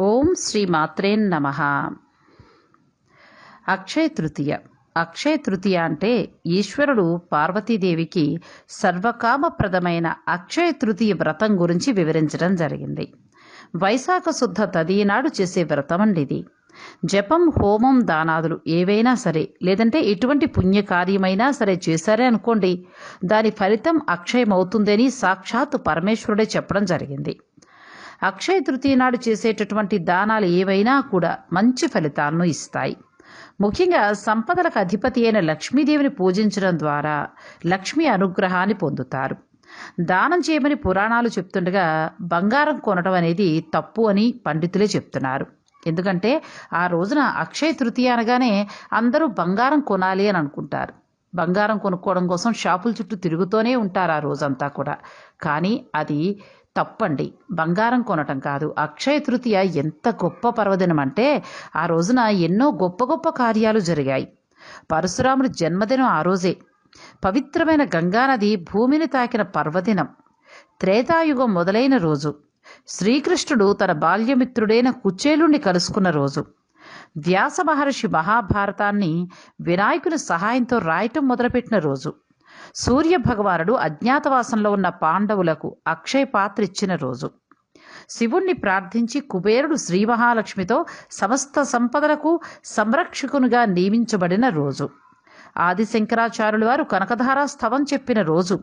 ఓం శ్రీ మాత్రే నమ. అక్షయ తృతీయ. అక్షయ తృతీయ అంటే ఈశ్వరుడు పార్వతీదేవికి సర్వకామప్రదమైన అక్షయ తృతీయ వ్రతం గురించి వివరించడం జరిగింది. వైశాఖ శుద్ధ తదినాడు చేసే వ్రతం అండి ఇది జపం హోమం దానాదులు ఏవైనా సరే లేదంటే ఎటువంటి పుణ్యకార్యమైనా సరే చేశారే అనుకోండి దాని ఫలితం అక్షయమవుతుందని సాక్షాత్తు పరమేశ్వరుడే చెప్పడం జరిగింది. అక్షయ తృతీయ నాడు చేసేటటువంటి దానాలు ఏవైనా కూడా మంచి ఫలితాలను ఇస్తాయి. ముఖ్యంగా సంపదలకు అధిపతి అయిన లక్ష్మీదేవిని పూజించడం ద్వారా లక్ష్మీ అనుగ్రహాన్ని పొందుతారు. దానం చేయమని పురాణాలు చెప్తుండగా బంగారం కొనడం అనేది తప్పు అని పండితులే చెప్తున్నారు. ఎందుకంటే ఆ రోజున అక్షయ తృతీయ అనగానే అందరూ బంగారం కొనాలి అని అనుకుంటారు. బంగారం కొనుక్కోవడం కోసం షాపుల చుట్టూ తిరుగుతూనే ఉంటారు ఆ రోజంతా కూడా. కానీ అది తప్పండి. బంగారం కొనటం కాదు. అక్షయ తృతీయ ఎంత గొప్ప పర్వదినం అంటే ఆ రోజున ఎన్నో గొప్ప గొప్ప కార్యాలు జరిగాయి. పరశురాముడి జన్మదినం ఆ రోజే. పవిత్రమైన గంగానది భూమిని తాకిన పర్వదినం. త్రేతాయుగం మొదలైన రోజు. శ్రీకృష్ణుడు తన బాల్యమిత్రుడైన కుచేలుణ్ణి కలుసుకున్న రోజు. వ్యాస మహర్షి మహాభారతాన్ని వినాయకుని సహాయంతో రాయటం మొదలుపెట్టిన రోజు. సూర్య భగవానుడు అజ్ఞాతవాసంలో ఉన్న పాండవులకు అక్షయ పాత్ర ఇచ్చిన రోజు. శివుణ్ణి ప్రార్థించి కుబేరుడు శ్రీ మహాలక్ష్మితో సమస్త సంపదలకు సంరక్షకునిగా నియమించబడిన రోజు. ఆదిశంకరాచార్యుల వారు కనకధారా స్థవం చెప్పిన రోజు.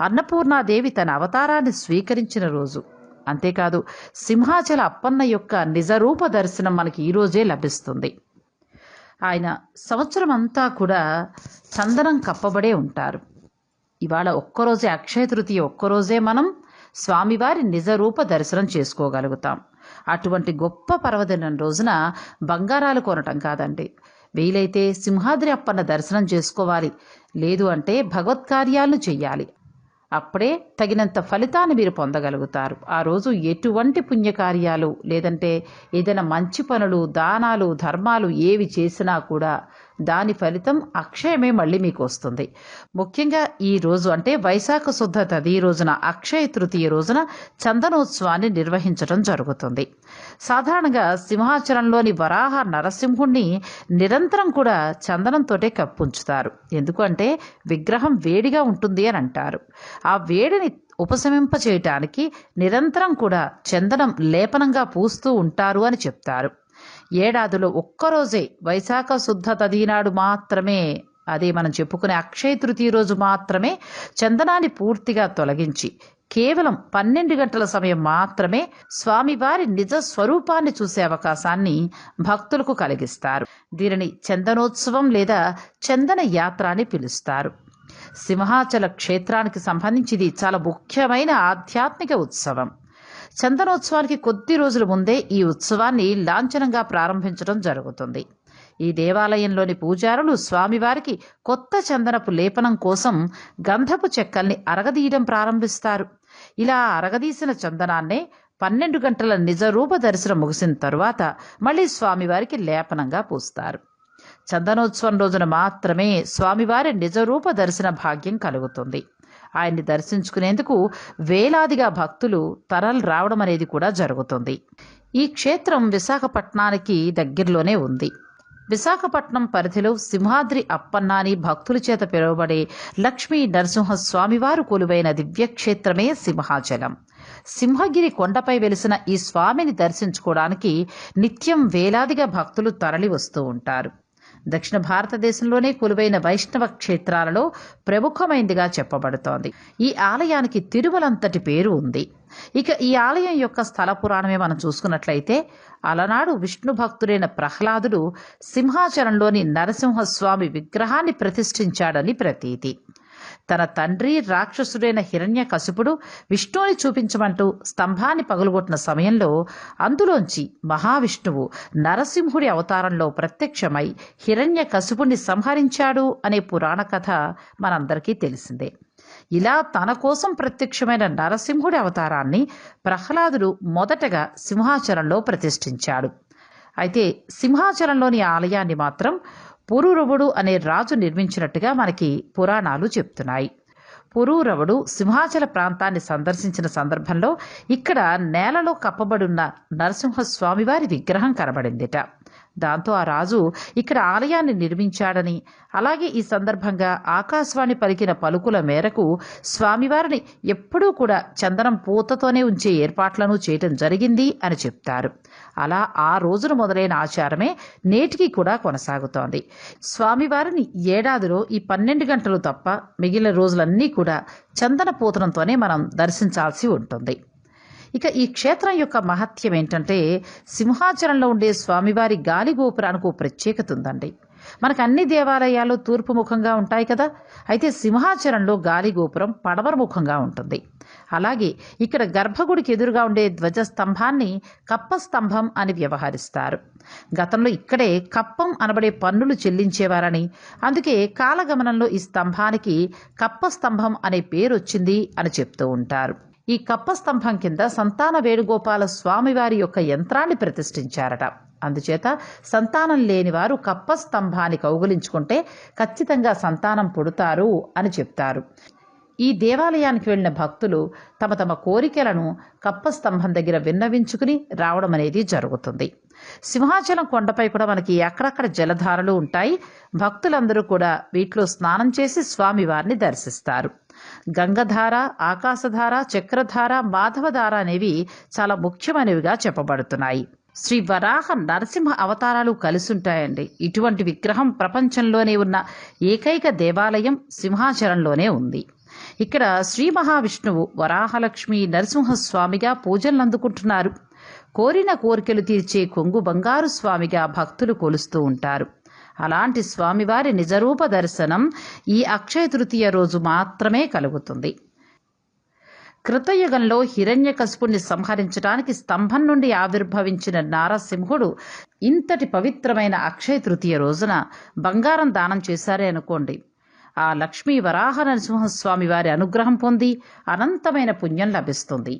అన్నపూర్ణాదేవి తన అవతారాన్ని స్వీకరించిన రోజు. అంతేకాదు సింహాచల అప్పన్న యొక్క నిజరూప దర్శనం మనకి ఈరోజే లభిస్తుంది. ఆయన సంవత్సరం అంతా కూడా చందనం కప్పబడే ఉంటారు. ఇవాళ ఒక్కరోజే అక్షయ తృతీయ ఒక్కరోజే మనం స్వామివారి నిజరూప దర్శనం చేసుకోగలుగుతాం. అటువంటి గొప్ప పర్వదినం రోజున బంగారాలు కొనటం కాదండి. వీలైతే సింహాద్రి అప్పన్న దర్శనం చేసుకోవాలి. లేదు అంటే భగవత్కార్యాలను చెయ్యాలి. అప్పుడే తగినంత ఫలితాన్ని మీరు పొందగలుగుతారు. ఆ రోజు ఎటువంటి పుణ్యకార్యాలు లేదంటే ఏదైనా మంచి పనులు దానాలు ధర్మాలు ఏవి చేసినా కూడా దాని ఫలితం అక్షయమే మళ్ళీ మీకు వస్తుంది ముఖ్యంగా ఈ రోజు అంటే వైశాఖ శుద్ధ తది రోజున అక్షయ తృతీయ రోజున చందనోత్సవాన్ని నిర్వహించడం జరుగుతుంది. సాధారణంగా సింహాచలంలోని వరాహ నరసింహుణ్ణి నిరంతరం కూడా చందనంతోటే కప్పుంచుతారు. ఎందుకంటే విగ్రహం వేడిగా ఉంటుంది అని అంటారు. ఆ వేడిని ఉపశమింప చేయటానికి నిరంతరం కూడా చందనం లేపనంగా పూస్తూ ఉంటారు అని చెప్తారు. ఏడాదిలో ఒక్కరోజే వైశాఖ శుద్ధ తదీనాడు మాత్రమే. అదే మనం చెప్పుకునే అక్షయ తృతీయ రోజు మాత్రమే చందనాన్ని పూర్తిగా తొలగించి కేవలం పన్నెండు గంటల సమయం మాత్రమే స్వామివారి నిజ స్వరూపాన్ని చూసే అవకాశాన్ని భక్తులకు కలిగిస్తారు. దీనిని చందనోత్సవం లేదా చందన యాత్ర అని పిలుస్తారు. సింహాచల క్షేత్రానికి సంబంధించి ఇది చాలా ముఖ్యమైన ఆధ్యాత్మిక ఉత్సవం. చందనోత్సవానికి కొద్ది రోజుల ముందే ఈ ఉత్సవాన్ని లాంఛనంగా ప్రారంభించడం జరుగుతుంది. ఈ దేవాలయంలోని పూజారులు స్వామివారికి కొత్త చందనపు లేపనం కోసం గంధపు చెక్కల్ని అరగదీయడం ప్రారంభిస్తారు. ఇలా అరగదీసిన చందనాన్నే పన్నెండు గంటల నిజరూప దర్శనం ముగిసిన తరువాత మళ్ళీ స్వామివారికి లేపనంగా పూస్తారు. చందనోత్సవం రోజున మాత్రమే స్వామివారి నిజరూప దర్శన భాగ్యం కలుగుతుంది. ఆయన్ని దర్శించుకునేందుకు వేలాదిగా భక్తులు తరలు రావడం అనేది కూడా జరుగుతుంది. ఈ క్షేత్రం విశాఖపట్నానికి దగ్గరలోనే ఉంది. విశాఖపట్నం పరిధిలో సింహాద్రి అప్పన్నాని భక్తుల చేత పిలువబడే లక్ష్మీ నరసింహస్వామివారు కొలువైన దివ్యక్షేత్రమే సింహాచలం. సింహగిరి కొండపై వెలిసిన ఈ స్వామిని దర్శించుకోవడానికి నిత్యం వేలాదిగా భక్తులు తరలి వస్తూ ఉంటారు. దక్షిణ భారతదేశంలోనే కొలువైన వైష్ణవ క్షేత్రాలలో ప్రముఖమైందిగా చెప్పబడుతోంది. ఈ ఆలయానికి తిరుమలంతటి పేరు ఉంది. ఇక ఈ ఆలయం యొక్క స్థల పురాణమే మనం చూసుకున్నట్లయితే అలనాడు విష్ణు భక్తుడైన ప్రహ్లాదుడు సింహాచలంలోని నరసింహస్వామి విగ్రహాన్ని ప్రతిష్ఠించాడని ప్రతీతి. తన తండ్రి రాక్షసుడైన హిరణ్య కశిపుడు విష్ణువుని చూపించమంటూ స్తంభాన్ని పగులుగొట్టిన సమయంలో అందులోంచి మహావిష్ణువు నరసింహుడి అవతారంలో ప్రత్యక్షమై హిరణ్య కశిపుణ్ణి సంహరించాడు అనే పురాణ కథ మనందరికీ తెలిసిందే. ఇలా తన కోసం ప్రత్యక్షమైన నరసింహుడి అవతారాన్ని ప్రహ్లాదుడు మొదటగా సింహాచలంలో ప్రతిష్ఠించాడు. అయితే సింహాచలంలోని ఆలయాన్ని మాత్రం పురూరవుడు అనే రాజు నిర్మించినట్టుగా మనకి పురాణాలు చెప్తున్నాయి. పురూరవుడు సింహాచల ప్రాంతాన్ని సందర్శించిన సందర్భంలో ఇక్కడ నేలలో కప్పబడున్న నరసింహస్వామివారి విగ్రహం కనబడిందిట. దాంతో ఆ రాజు ఇక్కడ ఆలయాన్ని నిర్మించాడని అలాగే ఈ సందర్భంగా ఆకాశవాణి పలికిన పలుకుల మేరకు స్వామివారిని ఎప్పుడూ కూడా చందనం పూతతోనే ఉంచే ఏర్పాట్లను చేయటం జరిగింది అని చెప్తారు. అలా ఆ రోజున మొదలైన ఆచారమే నేటికి కూడా కొనసాగుతోంది. స్వామివారిని ఏడాదిలో ఈ పన్నెండు గంటలు తప్ప మిగిలిన రోజులన్నీ కూడా చందన పూతనంతోనే మనం దర్శించాల్సి ఉంటుంది. ఇక ఈ క్షేత్రం యొక్క మహత్యం ఏంటంటే సింహాచలంలో ఉండే స్వామివారి గాలి గోపురానికి ఓ ప్రత్యేకత ఉందండి. మనకు అన్ని దేవాలయాలు తూర్పు ముఖంగా ఉంటాయి కదా. అయితే సింహాచలంలో గాలి గోపురం పడమర ముఖంగా ఉంటుంది. అలాగే ఇక్కడ గర్భగుడికి ఎదురుగా ఉండే ధ్వజస్తంభాన్ని కప్ప స్తంభం అని వ్యవహరిస్తారు. గతంలో ఇక్కడే కప్పం అనబడే పన్నులు చెల్లించేవారని అందుకే కాలగమనంలో ఈ స్తంభానికి కప్ప స్తంభం అనే పేరు వచ్చింది అని చెప్తూ ఉంటారు. ఈ కప్ప స్తంభం కింద సంతాన వేణుగోపాల స్వామివారి యొక్క యంత్రాన్ని ప్రతిష్ఠించారట. అందుచేత సంతానం లేనివారు కప్ప స్తంభాన్ని కౌగులించుకుంటే ఖచ్చితంగా సంతానం పుడతారు అని చెప్తారు. ఈ దేవాలయానికి వెళ్ళిన భక్తులు తమ తమ కోరికలను కప్ప స్తంభం దగ్గర విన్నవించుకుని రావడం అనేది జరుగుతుంది. సింహాచలం కొండపై కూడా మనకి అక్కడక్కడ జలధారలు ఉంటాయి. భక్తులందరూ కూడా వీటిలో స్నానం చేసి స్వామివారిని దర్శిస్తారు. గంగధార ఆకాశధార చక్రధార మాధవధార అనేవి చాలా ముఖ్యమైనవిగా చెప్పబడుతున్నాయి. శ్రీ వరాహ నరసింహ అవతారాలు కలిసుంటాయండి. ఇటువంటి విగ్రహం ప్రపంచంలోనే ఉన్న ఏకైక దేవాలయం సింహాచలంలోనే ఉంది. ఇక్కడ శ్రీ మహావిష్ణువు వరాహలక్ష్మి నరసింహస్వామిగా పూజలను అందుకుంటున్నారు. కోరిన కోరికలు తీర్చే కొంగు బంగారు స్వామిగా భక్తులు కొలుస్తూ ఉంటారు. అలాంటి స్వామివారి నిజరూప దర్శనం ఈ అక్షయ తృతీయ రోజు మాత్రమే కలుగుతుంది. కృతయుగంలో హిరణ్యకశుపుణ్ణి సంహరించడానికి స్తంభం నుండి ఆవిర్భవించిన నారసింహుడు ఇంతటి పవిత్రమైన అక్షయ తృతీయ రోజున బంగారం దానం చేశారే అనుకోండి. ఆ లక్ష్మీ వరాహ నరసింహస్వామి వారి అనుగ్రహం పొంది అనంతమైన పుణ్యం లభిస్తుంది.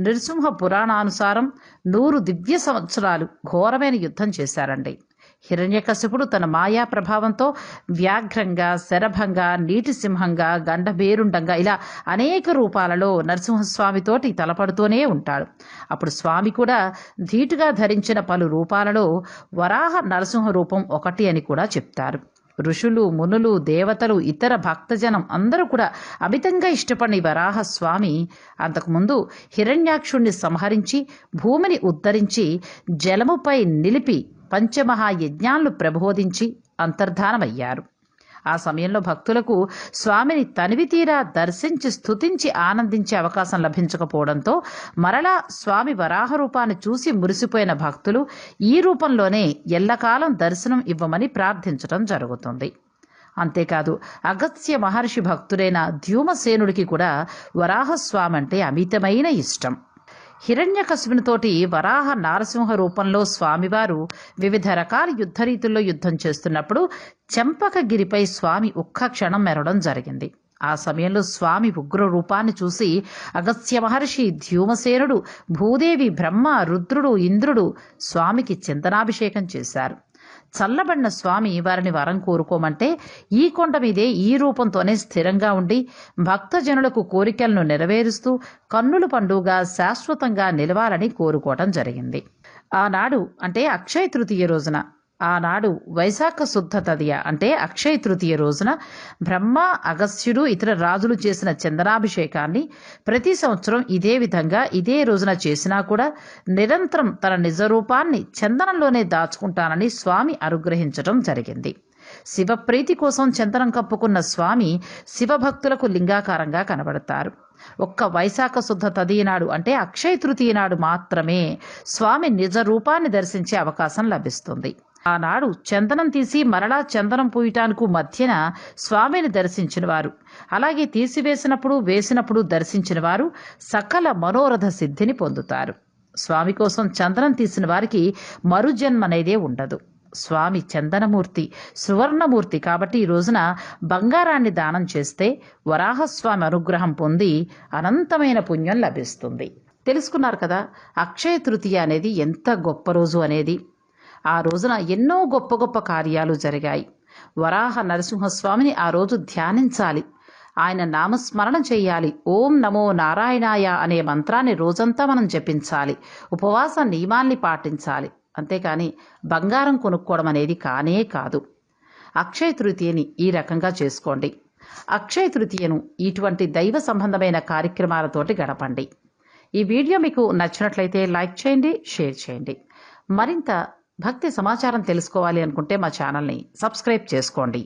నృసింహ పురాణానుసారం నూరు దివ్య సంవత్సరాలు ఘోరమైన యుద్ధం చేశారండి. హిరణ్యకశిపుడు తన మాయా ప్రభావంతో వ్యాఘ్రంగా శరభంగా నీటి సింహంగా గండబేరుండంగా ఇలా అనేక రూపాలలో నరసింహస్వామితోటి తలపడుతూనే ఉంటాడు. అప్పుడు స్వామి కూడా ధీటుగా ధరించిన పలు రూపాలలో వరాహ నరసింహ రూపం ఒకటి అని కూడా చెప్తారు. ఋషులు మునులు దేవతలు ఇతర భక్తజనం అందరూ కూడా అమితంగా ఇష్టపడిన వరాహ స్వామి అంతకుముందు హిరణ్యాక్షుణ్ణి సంహరించి భూమిని ఉద్ధరించి జలముపై నిలిపి పంచమహాయజ్ఞాలను ప్రబోధించి అంతర్ధానమయ్యారు. ఆ సమయంలో భక్తులకు స్వామిని తనివి తీరా దర్శించి స్తుతించి ఆనందించే అవకాశం లభించకపోవడంతో మరలా స్వామి వరాహ రూపాన్ని చూసి మురిసిపోయిన భక్తులు ఈ రూపంలోనే ఎల్లకాలం దర్శనం ఇవ్వమని ప్రార్థించడం జరుగుతుంది. అంతేకాదు అగత్య మహర్షి భక్తుడైన ధ్యూమసేనుడికి కూడా వరాహస్వామి అంటే అమితమైన ఇష్టం. హిరణ్యకశువునితోటి వరాహ నారసింహ రూపంలో స్వామివారు వివిధ రకాల యుద్ధరీతుల్లో యుద్ధం చేస్తున్నప్పుడు చెంపకగిరిపై స్వామి ఒక్క క్షణం మెరవడం జరిగింది. ఆ సమయంలో స్వామి ఉగ్ర రూపాన్ని చూసి అగస్త్య మహర్షి ధ్యూమసేనుడు భూదేవి బ్రహ్మ రుద్రుడు ఇంద్రుడు స్వామికి చింతనాభిషేకం చేశారు. చల్లబడిన స్వామి వారిని వరం కోరుకోమంటే ఈ కొండ మీదే ఈ రూపంతోనే స్థిరంగా ఉండి భక్తజనులకు కోరికలను నెరవేరుస్తూ కన్నుల పండుగ శాశ్వతంగా నిలవాలని కోరుకోవటం జరిగింది. ఆనాడు అంటే అక్షయ తృతీయ రోజున ఆనాడు వైశాఖ శుద్ధ తదియ అంటే అక్షయ తృతీయ రోజున బ్రహ్మ అగస్త్యుడు ఇతర రాజులు చేసిన చందనాభిషేకాన్ని ప్రతి సంవత్సరం ఇదే విధంగా ఇదే రోజున చేసినా కూడా నిరంతరం తన నిజరూపాన్ని చందనంలోనే దాచుకుంటానని స్వామి అనుగ్రహించడం జరిగింది. శివప్రీతి కోసం చందనం కప్పుకున్న స్వామి శివభక్తులకు లింగాకారంగా కనబడతారు. ఒక్క వైశాఖ శుద్ధ తదియ నాడు అంటే అక్షయ తృతీయ నాడు మాత్రమే స్వామి నిజ రూపాన్ని దర్శించే అవకాశం లభిస్తుంది. ఆనాడు చందనం తీసి మరలా చందనం పూయటానికి మధ్యన స్వామిని దర్శించిన వారు అలాగే తీసివేసినప్పుడు వేసినప్పుడు దర్శించిన వారు సకల మనోరథ సిద్ధిని పొందుతారు. స్వామి కోసం చందనం తీసిన వారికి మరుజన్మనేదే ఉండదు. స్వామి చందనమూర్తి సువర్ణమూర్తి కాబట్టి ఈ రోజున బంగారాన్ని దానం చేస్తే వరాహస్వామి అనుగ్రహం పొంది అనంతమైన పుణ్యం లభిస్తుంది. తెలుసుకున్నారు కదా అక్షయ తృతీయ అనేది ఎంత గొప్ప రోజు అనేది. ఆ రోజున ఎన్నో గొప్ప గొప్ప కార్యాలు జరిగాయి. వరాహ నరసింహస్వామిని ఆ రోజు ధ్యానించాలి. ఆయన నామస్మరణ చేయాలి. ఓం నమో నారాయణాయ అనే మంత్రాన్ని రోజంతా మనం జపించాలి. ఉపవాస నియమాల్ని పాటించాలి. అంతేకాని బంగారం కొనుక్కోవడం అనేది కానే కాదు. అక్షయ తృతీయని ఈ రకంగా చేసుకోండి. అక్షయ తృతీయను ఇటువంటి దైవ సంబంధమైన కార్యక్రమాలతోటి గడపండి. ఈ వీడియో మీకు నచ్చినట్లయితే లైక్ చేయండి షేర్ చేయండి. మరింత భక్తి సమాచారం తెలుసుకోవాలి అనుకుంటే మా ఛానల్ని సబ్స్క్రైబ్ చేసుకోండి.